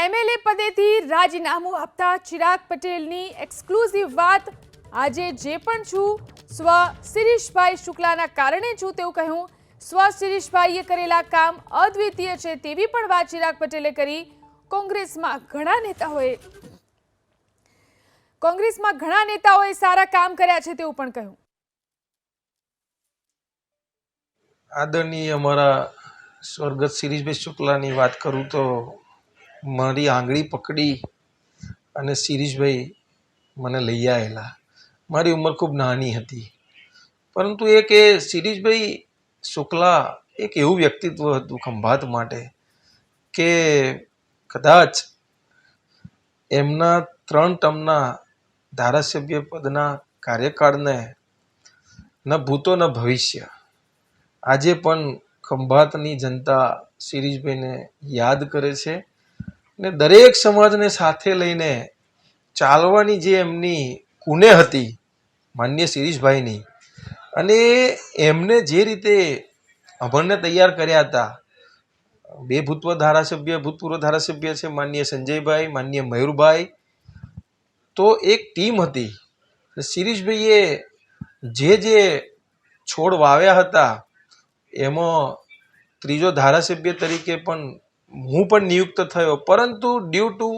MLA પદેથી રાજીનામું આપતા ચિરાગ પટેલની એક્સક્લુઝિવ વાત. આજે જે પણ છું, સ્વ શિરીષભાઈ શુક્લાના કારણે છું તેવું કહ્યું. સ્વ શિરીષભાઈએ કરેલા કામ અદ્વિતીય છે તેવી પણ વાત ચિરાગ પટેલે કરી. કોંગ્રેસમાં ઘણા નેતાઓએ કોંગ્રેસમાં ઘણા નેતાઓએ સારા કામ કર્યા છે તેવું પણ કહ્યું. આદરણીય અમારા સ્વર્ગત શિરીષભાઈ શુક્લાની વાત કરું તો મારી આંગળી પકડી અને શિરીષભાઈ મને લઈ આવેલા મારી ઉંમર ખૂબ નાની હતી. પરંતુ એ કે શિરીષભાઈ શુક્લા એક એવું વ્યક્તિત્વ હતું ખંભાત માટે કે કદાચ એમના ત્રણ ટર્મના ધારાસભ્ય પદના કાર્યકાળને ન ભૂતો ન ભવિષ્ય. આજે પણ ખંભાતની જનતા શિરીષભાઈને યાદ કરે છે. ને દરેક સમાજને સાથે લઈને ચાલવાની જે એમની કુને હતી, માન્ય શિરીષભાઈની, અને એમને જે રીતે અભણને તૈયાર કર્યા હતા, બે ભૂતપૂર્વ ધારાસભ્ય ભૂતપૂર્વ ધારાસભ્ય છે, માન્ય સંજયભાઈ, માન્ય મયુરભાઈ, તો એક ટીમ હતી. શિરીષભાઈએ જે જે છોડ વાવ્યા હતા, એમાં ત્રીજો ધારાસભ્ય તરીકે પણ હું પણ નિયુક્ત થયો. પરંતુ ડ્યુ ટુ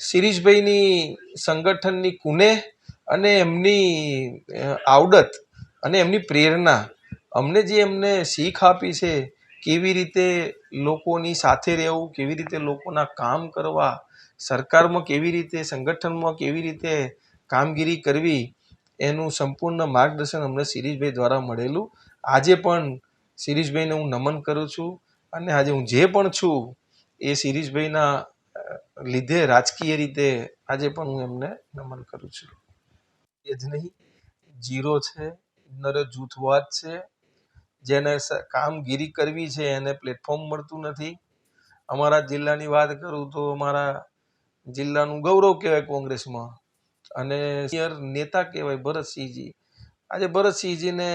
શિરીષભાઈની સંગઠનની કુને અને એમની આવડત અને એમની પ્રેરણા, અમને જે એમને શીખ આપી છે, કેવી રીતે લોકોની સાથે રહેવું, કેવી રીતે લોકોના કામ કરવા, સરકારમાં કેવી રીતે, સંગઠનમાં કેવી રીતે કામગીરી કરવી, એનું સંપૂર્ણ માર્ગદર્શન અમને શિરીષભાઈ દ્વારા મળેલું. આજે પણ શિરીષભાઈને હું નમન કરું છું અને આજે હું જે પણ છું એ શિરીષભાઈના લીધે, રાજકીય રીતે આજે પણ હું એમને નમન કરું છું. એ જ નહીં જીરો છે નરે જૂથવાદ છે. જેને કામગીરી કરવી છે, એને પ્લેટફોર્મ મળતું નથી. અમારા જિલ્લાની વાત કરું તો અમારા જિલ્લાનું ગૌરવ કહેવાય કોંગ્રેસમાં. અને સિયર નેતા કહેવાય ભરતસિંહજી. આજે ભરતસિંહજીને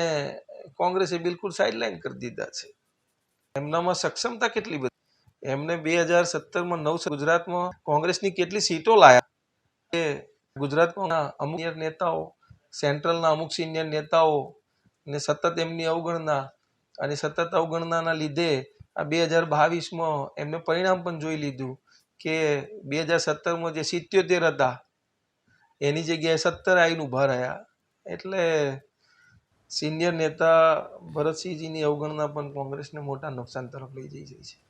કોંગ્રેસે બિલકુલ સાઇડલાઇન કરી દીધા છે. એમનામાં સક્ષમતા કેટલી બધી એમને બે હજાર સત્તરમાં નવ ગુજરાતમાં કોંગ્રેસની કેટલી સીટો લાયા? એ ગુજરાતમાં અમુક senior નેતાઓ સેન્ટ્રલના અમુક સિનિયર નેતાઓ ને સતત એમની અવગણના અને સતત અવગણનાના લીધે આ બે હજાર બાવીસમાં એમને પરિણામ પણ જોઈ લીધું કે બે હજાર સત્તરમાં જે સિત્યોતેર હતા, એની જગ્યાએ સત્તર આવીને ઊભા રહ્યા. એટલે સિનિયર નેતા ભરતસિંહજીની અવગણના પણ કોંગ્રેસને મોટા નુકસાન તરફ લઈ જઈ જાય છે.